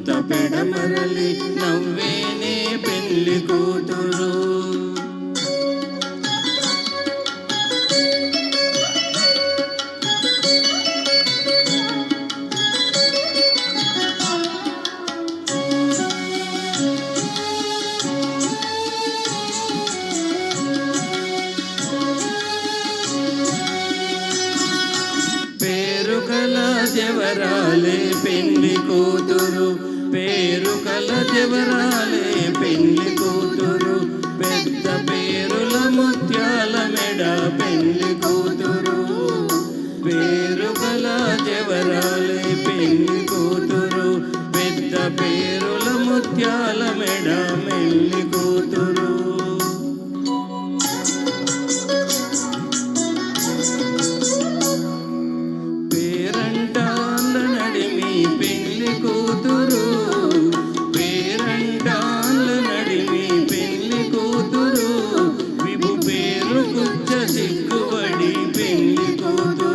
కొంత పెడమరలి నవ్వేనే పెళ్ళి కూతురు. పేరు కల జవరాలే పెళ్ళి కూతురు. పేరు కల దేవరాలే పెళ్ళి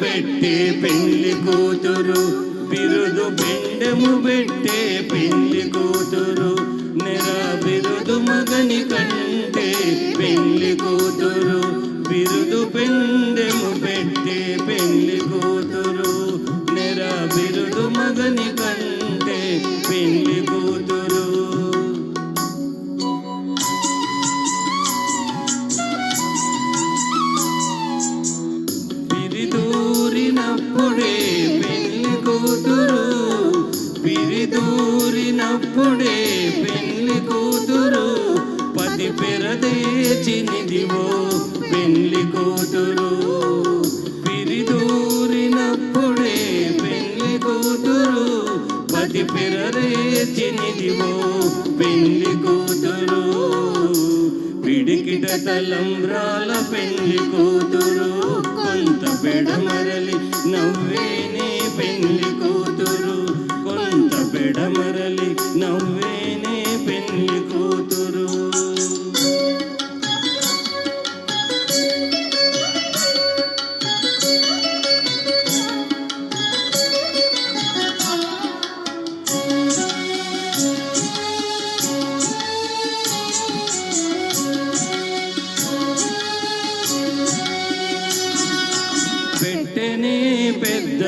పెట్టి పెళ్ళి కూతురు. బిరుదు పెండెము పెట్టే పెళ్ళి కూతురు. నిరా బిరుదు మగని కంటే అప్పుడే పెళ్ళి కూతురు పది పెరదేచినిదివో పెళ్ళి కూతురు పిరిదూరినప్పుడే పెళ్ళి కూతురు పది పెరదేచినిదివో పెళ్ళి కూతురు పిడికిట తలంబ్రాల పెళ్ళి కూతురు.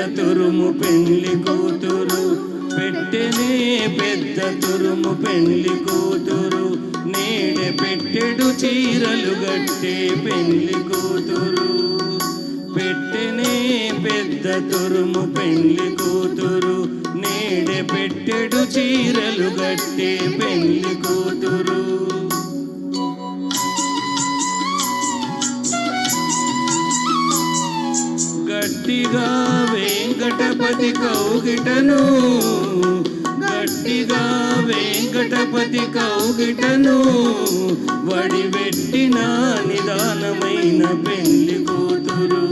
తురుము పెళ్ళి కూతురు. పెట్టెనే పెద్ద తురుము పెళ్ళి కూతురు. నేడె పెట్టెడు చీరలు గట్టే పెళ్ళి కూతురు. పెట్టెనే పెద్ద తురుము పెళ్ళి కూతురు. నేడె పెట్టెడు చీరలు గట్టే పెళ్ళి కూతురు. వెంకటపతి కౌగిటను గట్టిగా వెంకటపతి కౌగిటను వడివెట్టిన నిదానమైన పెళ్ళి కూతురు.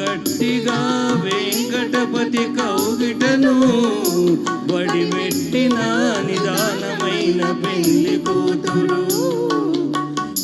గట్టిగా వెంకటపతి కౌగిటను వడివెట్టిన నిదానమైన పెళ్ళి కూతురు.